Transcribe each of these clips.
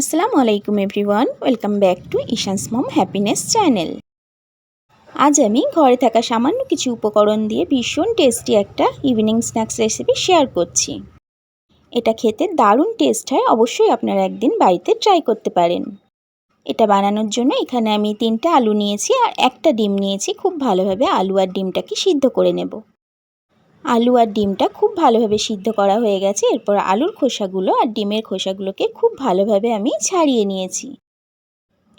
আসসালামু আলাইকুম everyone, welcome back to Ishan's mom happiness channel. আজ আমি ঘরে থাকা সামান্য কিছু উপকরণ দিয়ে ভীষণ টেস্টি একটা ইভিনিং স্ন্যাক্স রেসিপি শেয়ার করছি। এটা খেতে দারুণ টেস্ট হয়, অবশ্যই আপনারা একদিন বাড়িতে ট্রাই করতে পারেন। এটা বানানোর জন্য এখানে আমি তিনটা আলু নিয়েছি আর একটা ডিম নিয়েছি, খুব ভালোভাবে আলু আর ডিমটাকে সিদ্ধ করে নেব। আলু আর ডিমটা খুব ভালোভাবে সিদ্ধ করা হয়ে গেছে। এরপর আলুর খোসাগুলো আর ডিমের খোসাগুলোকে খুব ভালোভাবে আমি ছাড়িয়ে নিয়েছি।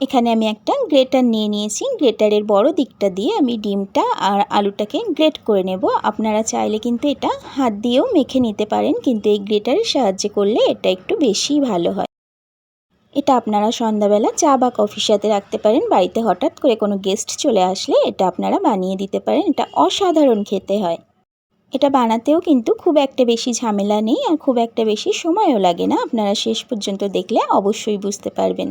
এখানে আমি একটা গ্রেটার নিয়ে নিয়েছি। গ্রেটারের বড় দিকটা দিয়ে আমি ডিমটা আর আলুটাকে গ্রেট করে নেব। আপনারা চাইলে কিন্তু এটা হাত দিয়েও মেখে নিতে পারেন, কিন্তু এই গ্রেটারের সাহায্যে করলে এটা একটু বেশি ভালো হয়। এটা আপনারা সন্ধ্যাবেলা চা বা কফির সাথে রাখতে পারেন। বাড়িতে হঠাৎ করে কোনো গেস্ট চলে আসলে এটা আপনারা বানিয়ে দিতে পারেন। এটা অসাধারণ খেতে হয়। এটা বানাতেও কিন্তু খুব একটা বেশি ঝামেলা নেই আর খুব একটা বেশি সময়ও লাগে না। আপনারা শেষ পর্যন্ত দেখলে অবশ্যই বুঝতে পারবেন।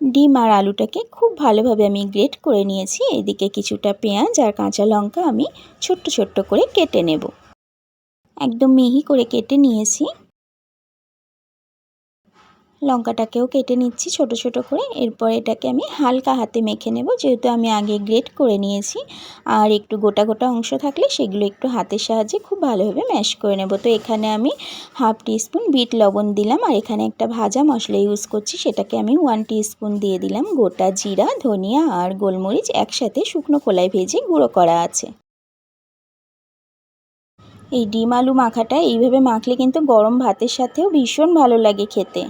ডিম আর আলুটাকে খুব ভালোভাবে আমি গ্রেট করে নিয়েছি। এদিকে কিছুটা পেঁয়াজ আর কাঁচা লঙ্কা আমি ছোট্ট ছোট্ট করে কেটে নেব। একদম মিহি করে কেটে নিয়েছি। লঙ্কাটাকেও কেটে নিচ্ছি ছোট ছোট করে। এরপর এটাকে আমি হালকা হাতে মেখে নেব, যেহেতু আমি আগে গ্রেট করে নিয়েছি। আর একটু গোটা গোটা অংশ থাকলে সেগুলো একটু হাতের সাহায্যে খুব ভালোভাবে ম্যাশ করে নেব। তো এখানে আমি হাফ টিস্পুন বিট লবণ দিলাম, আর এখানে একটা ভাজা মশলা ইউজ করছি, সেটাকে আমি ওয়ান টিস্পুন দিয়ে দিলাম। গোটা জিরা, ধনিয়া আর গোলমরিচ একসাথে শুকনো খোলায় ভেজে গুঁড়ো করা আছে। এই ডিম আলু মাখাটা এইভাবে মাখলে কিন্তু গরম ভাতের সাথেও ভীষণ ভালো লাগে খেতে।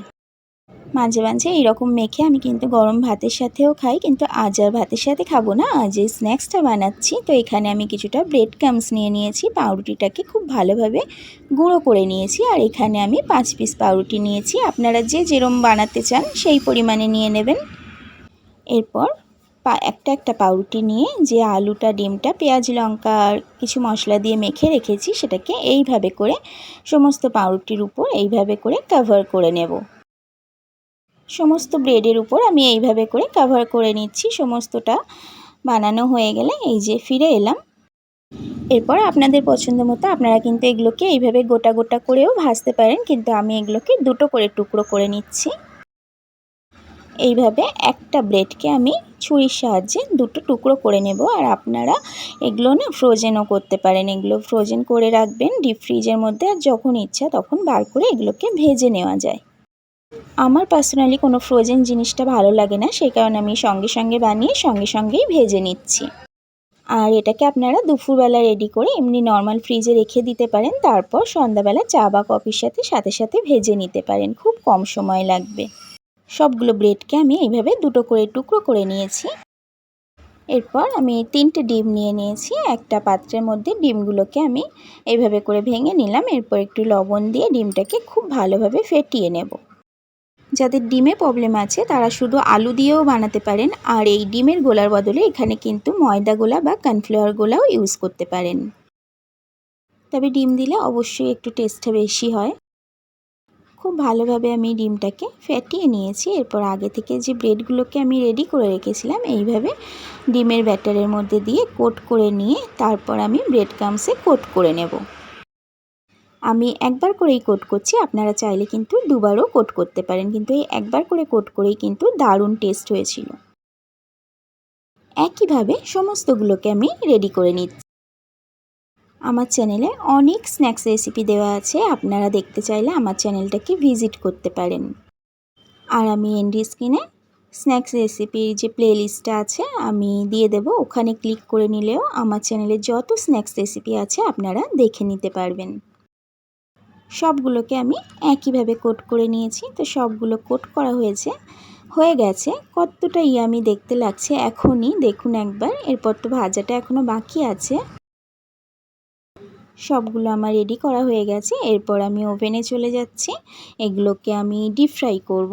মাঝে মাঝে এইরকম মেখে আমি কিন্তু গরম ভাতের সাথেও খাই, কিন্তু আজ আর ভাতের সাথে খাব না। আজ এই স্ন্যাক্সটা বানাচ্ছি, তো এখানে আমি কিছুটা ব্রেড ক্রামস নিয়ে নিয়েছি, পাউরুটিটাকে খুব ভালোভাবে গুঁড়ো করে নিয়েছি। আর এখানে আমি পাঁচ পিস পাউরুটি নিয়েছি। আপনারা যে যেরম বানাতে চান, সেই পরিমাণে নিয়ে নেবেন। এরপর পা, একটা একটা পাউরুটি নিয়ে যে আলুটা, ডিমটা, পেঁয়াজ, লঙ্কা আর কিছু মশলা দিয়ে মেখে রেখেছি, সেটাকে এইভাবে করে সমস্ত পাউরুটির উপর এইভাবে করে কভার করে নেব। সমস্ত ব্রেডের উপর আমি এইভাবে করে কাভার করে নিচ্ছি। সমস্তটা বানানো হয়ে গেলে এই যে ফিরে এলাম। এরপর আপনাদের পছন্দ মতো আপনারা কিন্তু এগুলোকে এইভাবে গোটা গোটা করেও ভাজতে পারেন, কিন্তু আমি এগুলোকে দুটো করে টুকরো করে নিচ্ছি। এইভাবে একটা ব্রেডকে আমি ছুরির সাহায্যে দুটো টুকরো করে নেব, আর আপনারা এগুলো না ফ্রোজেনও করতে পারেন। এগুলো ফ্রোজেন করে রাখবেন ডিপ ফ্রিজের মধ্যে, আর যখন ইচ্ছা তখন বার করে এগুলোকে ভেজে নেওয়া যায়। আমার পার্সোনালি কোনো ফ্রোজেন জিনিসটা ভালো লাগে না, সেই কারণে আমি সঙ্গে সঙ্গে বানিয়ে সঙ্গে সঙ্গেই ভেজে নিচ্ছি। আর এটাকে আপনারা দুপুরবেলা রেডি করে এমনি নর্মাল ফ্রিজে রেখে দিতে পারেন, তারপর সন্ধ্যাবেলা চা বা কফির সাথে সাথে সাথে ভেজে নিতে পারেন, খুব কম সময় লাগবে। সবগুলো ব্রেডকে আমি এইভাবে দুটো করে টুকরো করে নিয়েছি। এরপর আমি তিনটে ডিম নিয়ে নিয়েছি, একটা পাত্রের মধ্যে ডিমগুলোকে আমি এইভাবে করে ভেঙে নিলাম, এরপর একটু লবণ দিয়ে ডিমটাকে খুব ভালোভাবে ফেটিয়ে নেব। যাদের ডিমে প্রবলেম আছে, তারা শুধু আলু দিয়েও বানাতে পারেন, আর এই ডিমের গোলার বদলে এখানে কিন্তু ময়দা গোলা বা কর্নফ্লাওয়ার গোলাও ইউজ করতে পারেন। তবে ডিম দিলে অবশ্যই একটু টেস্টটা বেশি হয়। খুব ভালোভাবে আমি ডিমটাকে ফেটিয়ে নিয়েছি। এরপর আগে থেকে যে ব্রেডগুলোকে আমি রেডি করে রেখেছিলাম, এইভাবে ডিমের ব্যাটারের মধ্যে দিয়ে কোট করে নিয়ে তারপর আমি ব্রেড কামসে কোট করে নেব। আমি একবার করেই কোট করছি, আপনারা চাইলে কিন্তু দুবারও কোট করতে পারেন, কিন্তু এই একবার করে কোট করেই কিন্তু দারুণ টেস্ট হয়েছিল। একইভাবে সমস্তগুলোকে আমি রেডি করে নিচ্ছি। আমার চ্যানেলে অনেক স্ন্যাক্স রেসিপি দেওয়া আছে, আপনারা দেখতে চাইলে আমার চ্যানেলটাকে ভিজিট করতে পারেন। আর আমি এন্ডি স্ক্রিনে স্ন্যাক্স রেসিপির যে প্লেলিস্টটা আছে, আমি দিয়ে দেব, ওখানে ক্লিক করে নিলেও আমার চ্যানেলে যত স্ন্যাক্স রেসিপি আছে, আপনারা দেখে নিতে পারবেন। সবগুলোকে আমি একইভাবে কোট করে নিয়েছি। তো সবগুলো কোট করা হয়েছে, হয়ে গেছে। কতটা ইয়ামি দেখতে লাগছে এখনই, দেখুন একবার। এরপর তো ভাজাটা এখনও বাকি আছে। সবগুলো আমার রেডি করা হয়ে গেছে। এরপর আমি ওভেনে চলে যাচ্ছি। এগুলোকে আমি ডিপ ফ্রাই করব।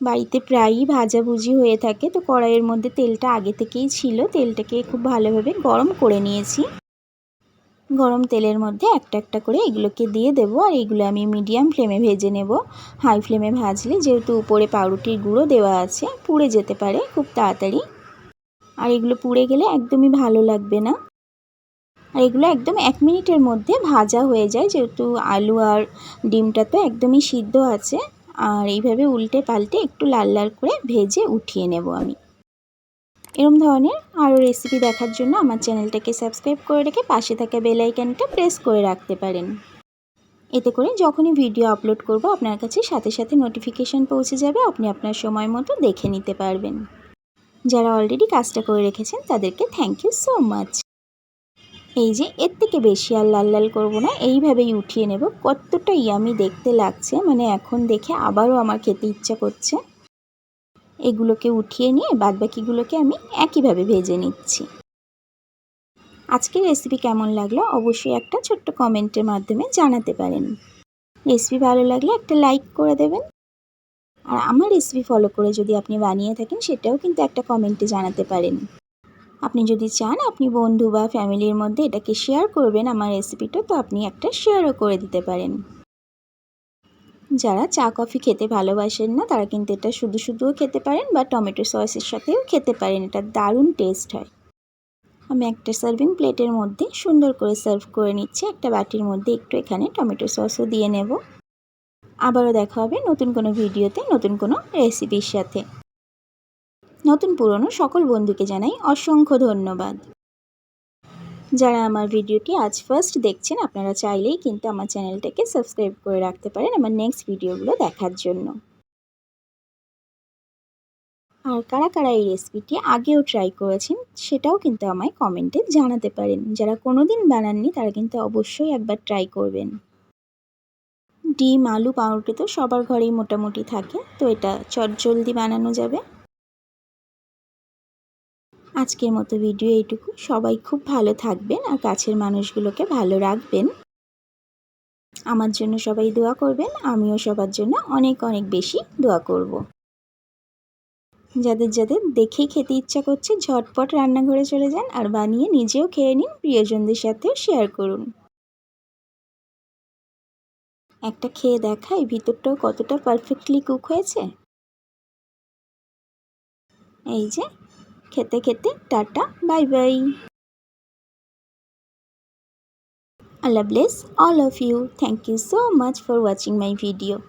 বাড়িতে প্রায়ই ভাজাভুজি হয়ে থাকে। তো কড়াইয়ের মধ্যে তেলটা আগে থেকেই ছিল। তেলটাকে খুব ভালোভাবে গরম করে নিয়েছি। গরম তেলের মধ্যে একটা একটা করে এগুলোকে দিয়ে দেবো আর এগুলো আমি মিডিয়াম ফ্লেমে ভেজে নেব। হাই ফ্লেমে ভাজলে যেহেতু উপরে পাউরুটির গুঁড়ো দেওয়া আছে, পুড়ে যেতে পারে খুব তাড়াতাড়ি। আর এগুলো পুড়ে গেলে একদমই ভালো লাগবে না। আর এগুলো একদম এক মিনিটের মধ্যে ভাজা হয়ে যায়, যেহেতু আলু আর ডিমটা তো একদমই সিদ্ধ আছে। আর এইভাবে উল্টে পাল্টে একটু লাল লাল করে ভেজে উঠিয়ে নেব আমি। এরম ধরনের আরও রেসিপি দেখার জন্য আমার চ্যানেলটাকে সাবস্ক্রাইব করে রেখে পাশে থাকা বেল আইকনটা প্রেস করে রাখতে পারেন। এতে করে যখনই ভিডিও আপলোড করব, আপনার কাছে সাথে সাথে নোটিফিকেশান পৌঁছে যাবে, আপনি আপনার সময় মতো দেখে নিতে পারবেন। যারা অলরেডি কাজটা করে রেখেছেন, তাদেরকে থ্যাংক ইউ সো মাচ এই যে, এর থেকে বেশি আর লাল লাল করব না, এইভাবেই উঠিয়ে নেব। কতটা ইয়ামি দেখতে লাগছে মানে এখন দেখে আবারও আমার খেতে ইচ্ছা করছে। এগুলোকে উঠিয়ে নিয়ে বাদবাকিগুলোকে আমি একইভাবে ভেজে নিচ্ছি। আজকের রেসিপি কেমন লাগল অবশ্যই একটা ছোট্ট কমেন্টের মাধ্যমে জানাতে পারেন। রেসিপি ভালো লাগলে একটা লাইক করে দেবেন। আর আমার রেসিপি ফলো করে যদি আপনি বানিয়ে থাকেন সেটাও কিন্তু একটা কমেন্টে জানাতে পারেন। আপনি যদি চান আপনি বন্ধু বা ফ্যামিলির মধ্যে এটাকে শেয়ার করবেন আমার রেসিপিটা তো আপনি একটা শেয়ারও করে দিতে পারেন। যারা চা, কফি খেতে ভালোবাসেন না, তারা কিন্তু এটা শুধু শুধুও খেতে পারেন বা টমেটো সসের সাথেও খেতে পারেন, এটা দারুণ টেস্ট হয়। আমি একটা সার্ভিং প্লেটের মধ্যে সুন্দর করে সার্ভ করে নিচ্ছি, একটা বাটির মধ্যে একটু এখানে টমেটো সসও দিয়ে নেব। আবারও দেখা হবে নতুন কোনো ভিডিওতে, নতুন কোনো রেসিপির সাথে। নতুন পুরনো সকল বন্ধুকে জানাই অসংখ্য ধন্যবাদ। যারা আমার ভিডিওটি আজ ফার্স্ট দেখছেন, আপনারা চাইলেই কিন্তু আমার চ্যানেলটাকে সাবস্ক্রাইব করে রাখতে পারেন আমার নেক্সট ভিডিওগুলো দেখার জন্য। আর কারা কারা এই রেসিপিটি আগেও ট্রাই করেছেন, সেটাও কিন্তু আমায় কমেন্টে জানাতে পারেন। যারা কোনো দিন বানাননি, তারা কিন্তু অবশ্যই একবার ট্রাই করবেন। ডিম, আলু, পাউরুটি তো সবার ঘরেই মোটামুটি থাকে, তো এটা চটজলদি বানানো যাবে। আজকের মতো ভিডিও এইটুকু। সবাই খুব ভালো থাকবেন আর কাছের মানুষগুলোকে ভালো রাখবেন। আমার জন্য সবাই দোয়া করবেন, আমিও সবার জন্য অনেক অনেক বেশি দোয়া করব। যাদের যাদের দেখেই খেতে ইচ্ছা করছে, ঝটপট রান্নাঘরে চলে যান আর বানিয়ে নিজেও খেয়ে নিন, প্রিয়জনদের সাথেও শেয়ার করুন। একটা খেয়ে দেখাই, ভিতরটাও কতটা পারফেক্টলি কুক হয়েছে। এই যে খেতে খেতে tata bye bye Allah bless all of you. Thank you so much for watching my video.